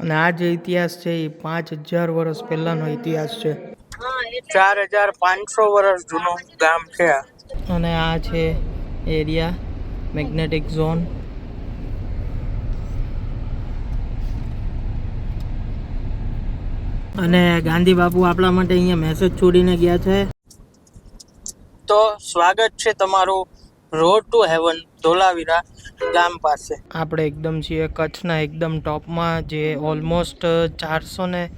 અને આ જે ઇતિહાસ છે એ પાંચ હજાર વર્ષ પહેલાનો ઇતિહાસ છે. ચાર હજાર પાંચસો વર્ષ જૂનું ગામ છે અને આ છે એરિયા મેગ્નેટિક ઝોન અને ગાંધી બાપુ આપણા માટે અહીંયા મેસેજ છોડીને ગયા છે. તો સ્વાગત છે તમારું રોડ ટુ હેવન ધોલાવીરા ગામ પાસે. આપણે એકદમ છીએ કચ્છના એકદમ ટોપમાં, જે ઓલમોસ્ટ ચારસો ને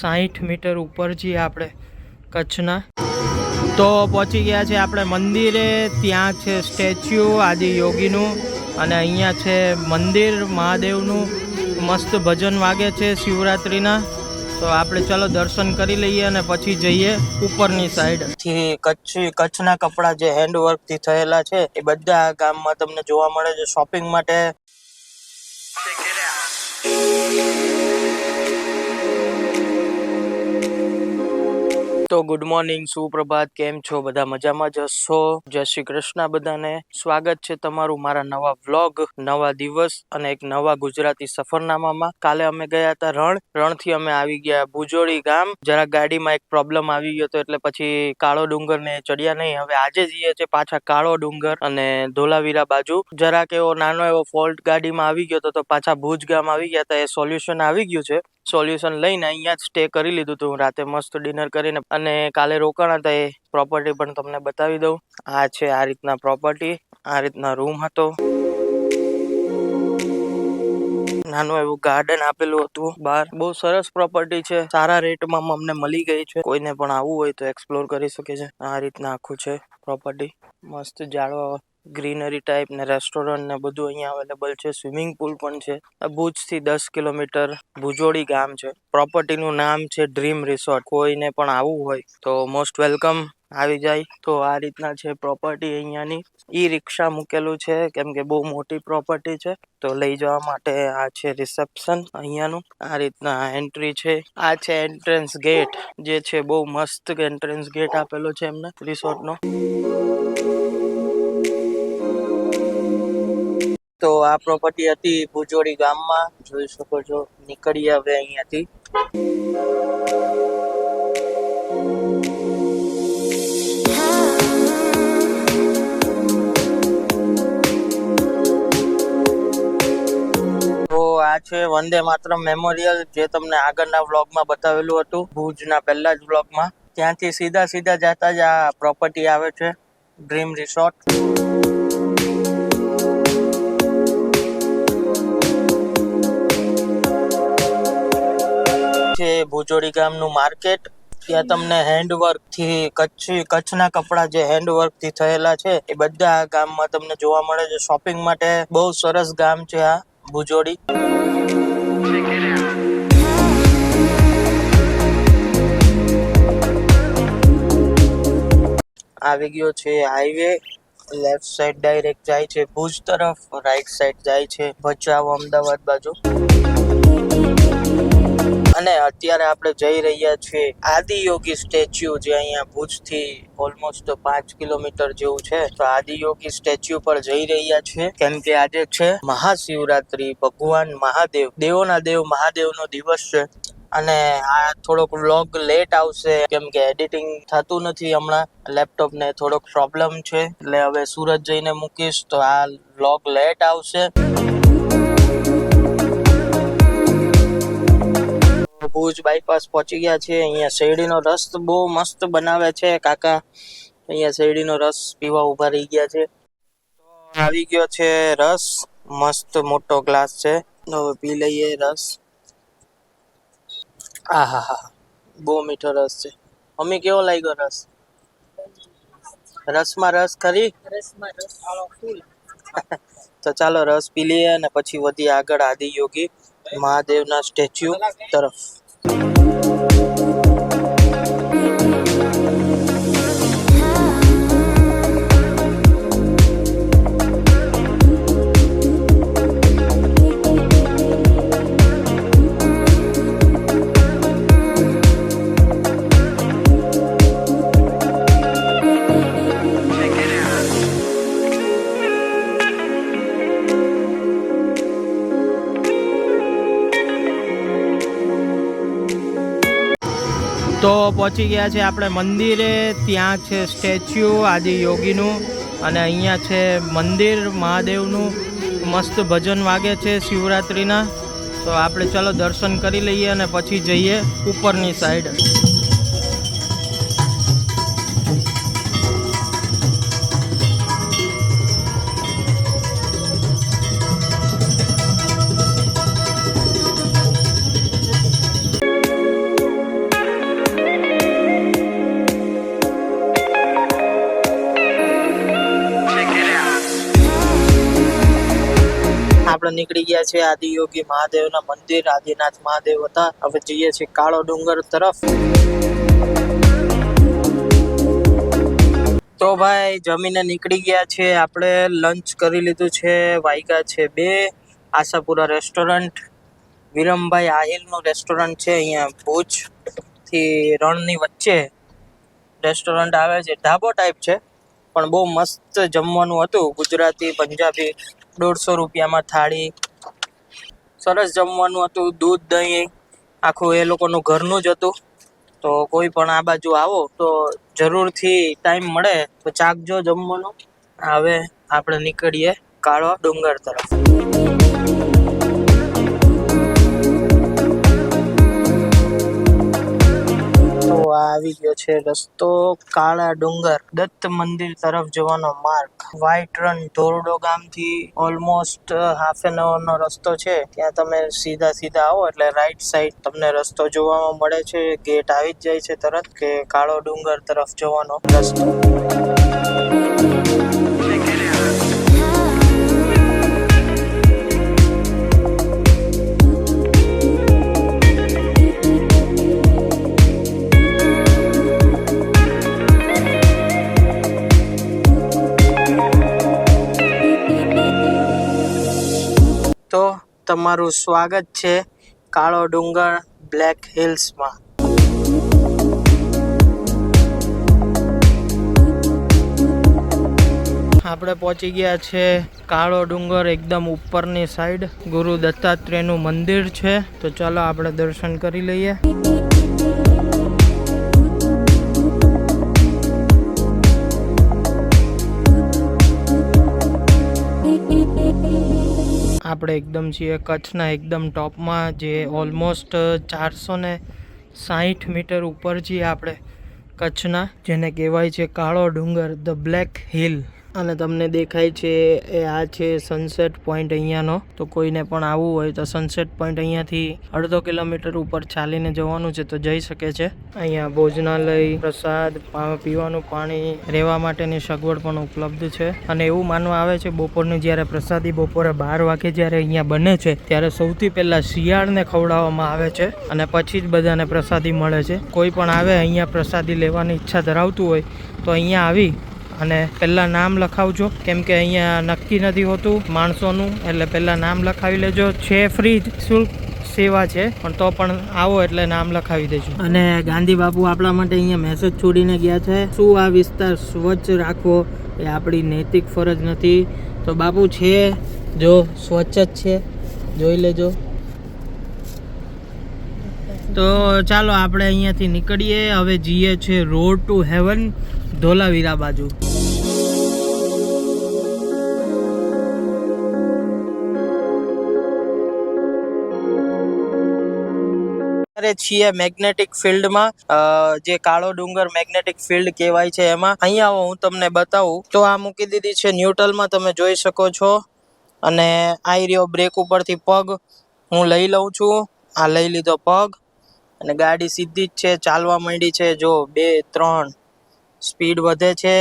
સાહીઠ મીટર ઉપર છીએ આપણે કચ્છના. તો પહોંચી ગયા છે આપણે મંદિરે, ત્યાં છે સ્ટેચ્યુ આદિ યોગીનું અને અહીંયા છે મંદિર, મહાદેવનું. મસ્ત ભજન વાગે છે શિવરાત્રિના. તો આપણે ચલો દર્શન કરી લઈએ અને પછી જઈએ ઉપરની સાઈડથી કચ્છી, કચ્છના કપડા જે હેન્ડવર્કથી થયેલા છે, એ બધા ગામમાં તમને જોવા મળે છે. શોપિંગ માટે તો ગુડ મોર્નિંગ સુપ્રભાત. કેમ છો? બધા મજામાં જ હશો? જય શ્રી કૃષ્ણ બધાને. સ્વાગત છે તમારું મારા નવા વ્લોગ, નવા દિવસ અને એક નવા ગુજરાતી સફરનામામાં. કાલે અમે ગયા હતા રણ. રણથી અમે આવી ગયા ભુજોડી ગામ. જરા ગાડીમાં એક પ્રોબ્લેમ આવી ગયો હતો, એટલે પછી કાળો ડુંગર ને ચડ્યા નહીં. હવે આજે જઈએ છે પાછા કાળો ડુંગર અને ધોલાવીરા બાજુ. જરાક એવો નાનો એવો ફોલ્ટ ગાડીમાં આવી ગયો હતો, તો પાછા ભુજ ગામ આવી ગયા હતા. એ સોલ્યુશન આવી ગયું છે. સોલ્યુશન લઈને અહીંયા જ સ્ટે કરી લીધું હતું રાતે મસ્ત ડિનર કરીને અને કાલે રોકાણ હતા એ પ્રોપર્ટી પણ તમને બતાવી દઉં. આ છે આ રીતના પ્રોપર્ટી આ રીતના રૂમ હતો. નાનું એવું ગાર્ડન આપેલું હતું બહાર. બહુ સરસ પ્રોપર્ટી છે. સારા રેટમાં અમને મળી ગઈ છે. કોઈને પણ આવવું હોય તો એક્સપ્લોર કરી શકે છે. આ રીતના આખું છે પ્રોપર્ટી મસ્ત ઝાડવા ગ્રીનરી ટાઈપ ને રેસ્ટોરન્ટ ને બધું અહીંયા અવેલેબલ છે. સ્વિમિંગ પુલ પણ છે. ભુજથી દસ કિલોમીટર ભુજોડી ગામ છે. પ્રોપર્ટીનું નામ છે ડ્રીમ રિસોર્ટ કોઈને પણ આવવું હોય તો મોસ્ટ વેલકમ આવી જાય. તો આ રીતના છે પ્રોપર્ટી અહીંયાની. ઈ રિક્ષા મૂકેલું છે. કેમ કે બહુ મોટી પ્રોપર્ટી છે. તો લઈ જવા માટે આ છે રિસેપ્શન અહીંયાનું. આ રીતના એન્ટ્રી છે. આ છે એન્ટ્રન્સ ગેટ જે છે બહુ મસ્ત એન્ટ્રન્સ ગેટ આપેલો છે એમને રિસોર્ટનો તો આ પ્રોપર્ટી હતી ભુજોડી ગામમાં. જોઈ શકો છો નીકળીએ હવે અહીંયાથી. તો આ છે વંદે માતરમ મેમોરિયલ, જે તમને આગળના વ્લોગમાં બતાવેલું હતું, ભુજના પહેલા જ વ્લોગમાં. ત્યાંથી સીધા સીધા જતા જ આ પ્રોપર્ટી આવે છે ડ્રીમ રિસોર્ટ છે ભુજોડી ગામનું માર્કેટ, ત્યાં તમને હેન્ડવર્કથી કચ્છી, કચ્છના કપડા જે હેન્ડવર્કથી થયેલા છે, એ બધા આ ગામમાં તમને જોવા મળે છે. શોપિંગ માટે બહુ સરસ ગામ છે આ ભુજોડી. આવી ગયો છે હાઈવે લેફ્ટ સાઈડ ડાયરેક્ટ જાય છે, ભુજ તરફ રાઈટ સાઈડ જાય છે. ભચાઉ, અમદાવાદ બાજુ. અને અત્યારે આપણે જઈ રહ્યા છીએ આદિયોગી સ્ટેચ્યુ જે અહીંયા ભુજથી ઓલમોસ્ટ પાંચ કિલોમીટર જેવું છે. તો આદિયોગી સ્ટેચ્યુ પર જઈ રહ્યા છે કેમ કે આજે છે મહાશિવરાત્રી, ભગવાન મહાદેવ, દેવોના દેવ, મહાદેવનો દિવસ છે. અને આ થોડોક વ્લોગ લેટ આવશે. કેમ કે એડિટિંગ થતું નથી હમણાં. લેપટોપ ને થોડોક પ્રોબ્લેમ છે. એટલે હવે સુરત જઈને મૂકીશ. તો આ વ્લોગ લેટ આવશે. ભુજ બાયપાસ પહોંચી ગયા છે. અહીંયા શેરડીનો રસ બહુ મસ્ત બનાવે છે કાકા. અહીંયા શેરડીનો રસ પીવા ઊભા રહી ગયા છે. તો આવી ગયો છે રસ. મસ્ત મોટો ગ્લાસ છે. હવે પી લઈએ રસ. આ હા બહુ મીઠો રસ છે. મમ્મી કેવો લાગ્યો રસ? રસમાં રસ ખરી? તો ચાલો રસ પી લઈએ અને પછી વધીએ આગળ આદિ યોગી. મહાદેવના સ્ટેચ્યુ તરફ. પહોંચી ગયા છે આપણે મંદિરે. ત્યાં છે સ્ટેચ્યુ આદિ યોગીનું. અને અહીંયા છે મંદિર, મહાદેવનું. મસ્ત ભજન વાગે છે શિવરાત્રિના. તો આપણે ચલો દર્શન કરી લઈએ અને પછી જઈએ ઉપરની સાઈડ નીકળી ગયા છે. આદિયોગી મહાદેવના મંદિર, આદિનાથ મહાદેવ હતા. હવે જઈએ છીએ કાળો ડુંગર તરફ. તો ભાઈ, જમીને નીકળી ગયા છે. આપણે લંચ કરી લીધું છે. વાયગા છે બે. આશાપુરા રેસ્ટોરન્ટ વિરમભાઈ આહિલનું રેસ્ટોરન્ટ છે અહીંયા ભુજથી રણની વચ્ચે. રેસ્ટોરન્ટ આવે છે. ઢાબો ટાઈપ છે. પણ બહુ મસ્ત જમવાનું હતું. ગુજરાતી, પંજાબી દોઢસો રૂપિયામાં થાળી. સરસ જમવાનું હતું, દૂધ, દહીં, આખું એ લોકોનું ઘરનું જ હતું. તો કોઈ પણ આ બાજુ આવો તો જરૂરથી ટાઈમ મળે, તો ચાકજો જમવાનું. હવે આપણે નીકળીએ કાળો ડુંગર તરફ. આવી ગયો છે. રસ્તો કાળા ડુંગર, દત્ત મંદિર તરફ જવાનો માર્ગ. વ્હાઈટ રન ધોરડો ગામથી ઓલમોસ્ટ હાફ એન અવર નો રસ્તો છે. ત્યાં તમે સીધા સીધા આવો એટલે રાઈટ સાઈડ તમને રસ્તો જોવામાં મળે છે. ગેટ આવી જ જાય છે તરત કે કાળો ડુંગર તરફ જવાનો રસ્તો. તમારું સ્વાગત છે કાળો ડુંગર બ્લેક હિલ્સમાં આપણે પહોંચી ગયા છે કાળો ડુંગર એકદમ ઉપરની સાઈડ ગુરુ દત્તાત્રેયનું મંદિર છે. તો ચાલો આપણે દર્શન કરી લઈએ. આપણે એકદમ છીએ કચ્છના એકદમ ટોપમાં, જે ઓલમોસ્ટ ચારસો ને સાહીઠ મીટર ઉપર છીએ આપણે કચ્છના, જેને કહેવાય છે કાળો ડુંગર ધ બ્લેક હિલ અને તમને દેખાય છે એ આ છે સનસેટ પોઈન્ટ અહીંયાનો. તો કોઈને પણ આવવું હોય તો સનસેટ પોઈન્ટ અહીંયાથી અડધો કિલોમીટર ઉપર ચાલીને જવાનું છે તો જઈ શકે છે. અહીંયા ભોજનાલય, પ્રસાદ પીવાનું પાણી રહેવા માટેની સગવડ પણ ઉપલબ્ધ છે. અને એવું માનવા આવે છે બપોરનું જ્યારે પ્રસાદી બપોરે બાર વાગે જ્યારે અહીંયા બને છે, ત્યારે સૌથી પહેલાં શિયાળને ખવડાવવામાં આવે છે અને પછી જ બધાને પ્રસાદી મળે છે. કોઈ પણ આવે, અહીંયા પ્રસાદી લેવાની ઈચ્છા ધરાવતું હોય તો અહીંયા આવી અને પહેલાં નામ લખાવજો. કેમ કે અહીંયા નક્કી નથી હોતું માણસોનું, એટલે પહેલાં નામ લખાવી લેજો. છે ફ્રી શુલ્ક સેવા છે, પણ તો પણ આવો એટલે નામ લખાવી દેજો. અને ગાંધી બાપુ આપણા માટે અહીંયા મેસેજ છોડીને ગયા છે. શું આ વિસ્તાર સ્વચ્છ રાખવો એ આપણી નૈતિક ફરજ નથી? તો બાપુ છે, જો સ્વચ્છ જ છે. જોઈ લેજો. તો ચાલો આપણે અહીંયાથી નીકળીએ. હવે જઈએ છે રોડ ટુ હેવન ધોલાવીરા બાજુ. અત્યારે છીએ મેગ્નેટિક ફિલ્ડમાં જે કાળો ડુંગર મેગ્નેટિક ફિલ્ડ કહેવાય છે એમાં. અહીંયા હું તમને બતાવું. તો આ મૂકી દીધી છે ન્યુટ્રલમાં, તમે જોઈ શકો છો. અને આઈ રહ્યો બ્રેક ઉપરથી પગ. હું લઈ લઉં છું. આ લઈ લીધો પગ. અને ગાડી સીધી જ છે, ચાલવા માંડી છે. જો, બે, ત્રણ. સ્પીડ વધે છે.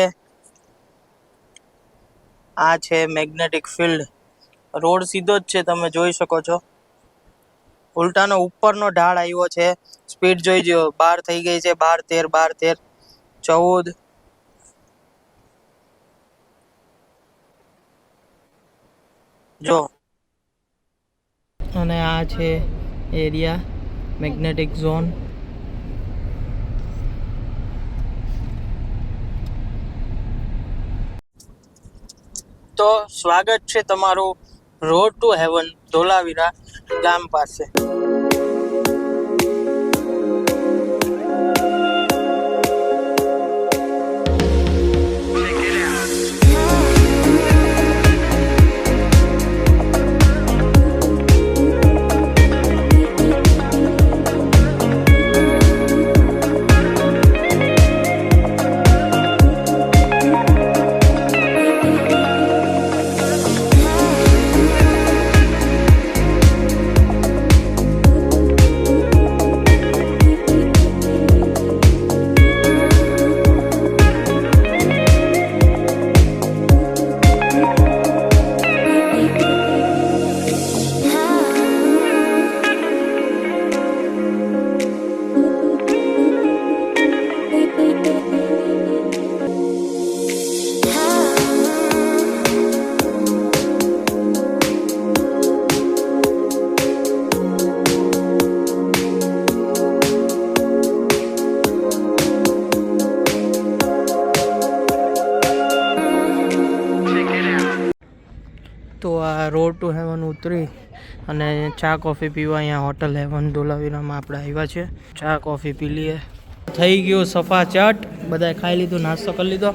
આ છે મેગ્નેટિક ફિલ્ડ રોડ સીધો જ છે, તમે જોઈ શકો છો. ઉલટાનો ઉપરનો ઢાળ આવ્યો છે. સ્પીડ જોઈ જો બાર થઈ ગઈ છે. બાર તેર બાર તેર ચૌદ. જો. અને આ છે એરિયા મેગ્નેટિક ઝોન. તો સ્વાગત છે તમારું રોડ ટુ હેવન. ધોલાવીરા ગામ પાસે. રોડ ટુ હેવન ઉતરી અને ચા કોફી પીવા અહીંયા હોટલ હેવન ધોલાવીરામાં આપણે આવ્યા છે ચા કોફી પી લઈએ. થઈ ગયું સફા ચટ. બધાએ ખાઈ લીધું, નાસ્તો કરી લીધો.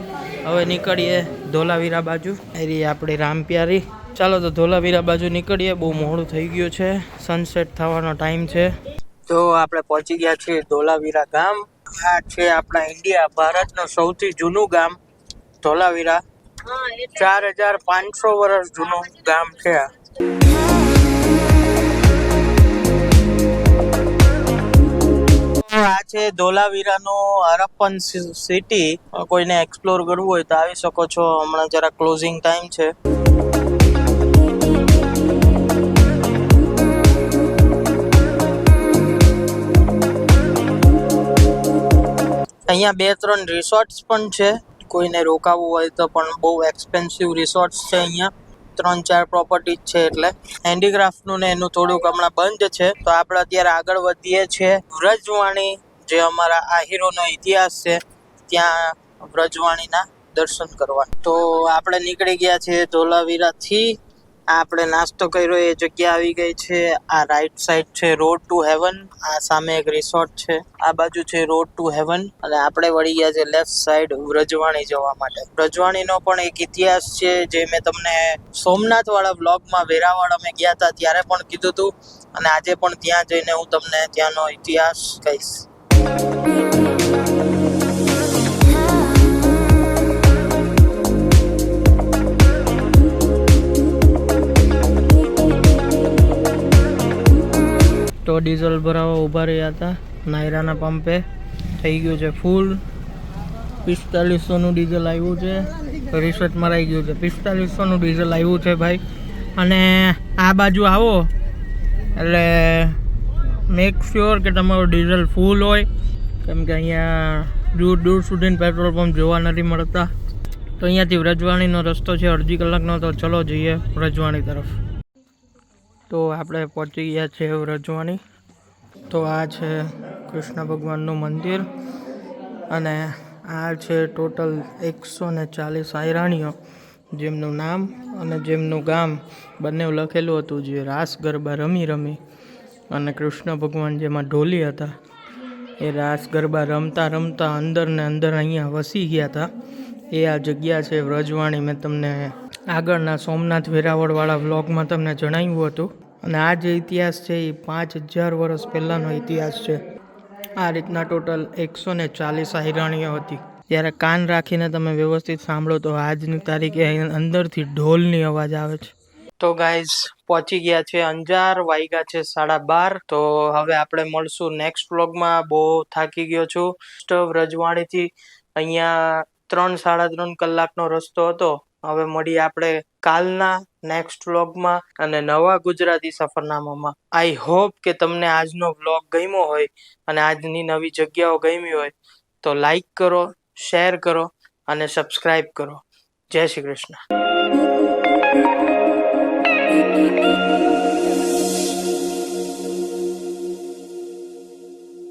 હવે નીકળીએ ધોલાવીરા બાજુ. એરી આપણી રામપ્યારી. ચાલો તો ધોલાવીરા બાજુ નીકળીએ. બહુ મોડું થઈ ગયું છે. સનસેટ થવાનો ટાઈમ છે. તો આપણે પહોંચી ગયા છીએ ધોલાવીરા ગામ. આ છે આપણા ઇન્ડિયા ભારતનું સૌથી જૂનું ગામ ધોલાવીરા. ચાર હજાર પાંચસો વર્ષ જૂનું ગામ છે આ. છે ધોલાવીરાનો હરપ્પન સિટી. કોઈને એક્સપ્લોર કરવું હોય તો આવી શકો છો. હમણાં જરા ક્લોઝિંગ ટાઈમ છે. અહીંયા બે ત્રણ રિસોર્ટ્સ પણ છે. કોઈને રોકાવું હોય તો પણ બહુ એક્સપેન્સિવ રિસોર્ટ્સ છે અહીંયા. ત્રણ ચાર પ્રોપર્ટી છે એટલે. હેન્ડીક્રાફ્ટનું ને એનું થોડુંક હમણાં બંધ છે. તો આપણે અત્યારે આગળ વધીએ છીએ. વ્રજવાણી, જે અમારા આ હીરોનો ઇતિહાસ છે, ત્યાં વ્રજવાણીના દર્શન કરવા તો આપણે નીકળી ગયા છીએ ધોલાવીરાથી. આપણે નાસ્તો કર્યો, એ જગ્યા આવી ગઈ છે. આ રાઈટ સાઈડ છે રોડ ટુ હેવન આ સામે એક રિસોર્ટ છે. આ બાજુ છે રોડ ટુ હેવન અને આપણે વળી ગયા છે લેફ્ટ સાઈડ વ્રજવાણી જવા માટે. વ્રજવાણીનો પણ એક ઇતિહાસ છે, જે મેં તમને સોમનાથ વાળા બ્લોગમાં વેરાવળ અમે ગયા હતા, ત્યારે પણ કીધું હતું અને આજે પણ ત્યાં જઈને હું તમને ત્યાંનો ઇતિહાસ કહીશ. ડીઝલ ભરાવા ઊભા રહ્યા હતા. નાયરાના પંપે થઈ ગયું છે ફૂલ. પિસ્તાલીસોનું ડીઝલ આવ્યું છે. રિસર્ચ મરાઈ ગયું છે. પિસ્તાલીસોનું ડીઝલ આવ્યું છે ભાઈ. અને આ બાજુ આવો. એટલે મેક શ્યોર કે તમારું ડીઝલ ફૂલ હોય. કેમ કે અહીંયા દૂર દૂર સુધી પેટ્રોલ પંપ જોવા નથી મળતા. તો અહીંયાથી વ્રજવાણીનો રસ્તો છે, અડધી કલાકનો. તો ચલો જઈએ વ્રજવાણી તરફ. તો આપણે પહોંચી ગયા છે વ્રજવાણી. તો આ છે કૃષ્ણ ભગવાનનું મંદિર અને આ છે ટોટલ એકસો ને ચાલીસ આયરાણીઓ જેમનું નામ અને જેમનું ગામ બંને લખેલું હતું જે રાસ ગરબા રમી રમી અને કૃષ્ણ ભગવાન જેમાં ઢોલી હતા એ રાસ ગરબા રમતા રમતા અંદર ને અંદર અહીંયા વસી ગયા હતા. એ આ જગ્યા છે વ્રજવાણી. મેં તમને આગળના સોમનાથ વેરાવળવાળા વ્લોગમાં તમને જણાવ્યું હતું. અને આ જે ઇતિહાસ છે એ પાંચ હજાર વર્ષ પહેલાંનો ઇતિહાસ છે. આ રીતના ટોટલ એકસો ને ચાલીસ આહિરાણીઓ હતી. જ્યારે કાન રાખીને તમે વ્યવસ્થિત સાંભળો તો આજની તારીખે અંદરથી ઢોલની અવાજ આવે છે. તો ગાઈઝ પહોંચી ગયા છે અંજાર વાઈગા છે સાડા બાર. તો હવે આપણે મળશું નેક્સ્ટ વ્લોગમાં બહુ થાકી ગયો છું. સ્ટવ રજવાણીથી અહીંયા ત્રણ, સાડા ત્રણ કલાકનો રસ્તો હતો. હવે મળીએ આપણે કાલના નેક્સ્ટ વ્લોગમાં અને નવા ગુજરાતી સફરનામામાં. આઈ હોપ કે તમને આજનો વ્લોગ ગમ્યો હોય અને આજની નવી જગ્યાઓ ગમી હોય તો લાઈક કરો શેર કરો અને સબસ્ક્રાઈબ કરો. જય શ્રી કૃષ્ણ.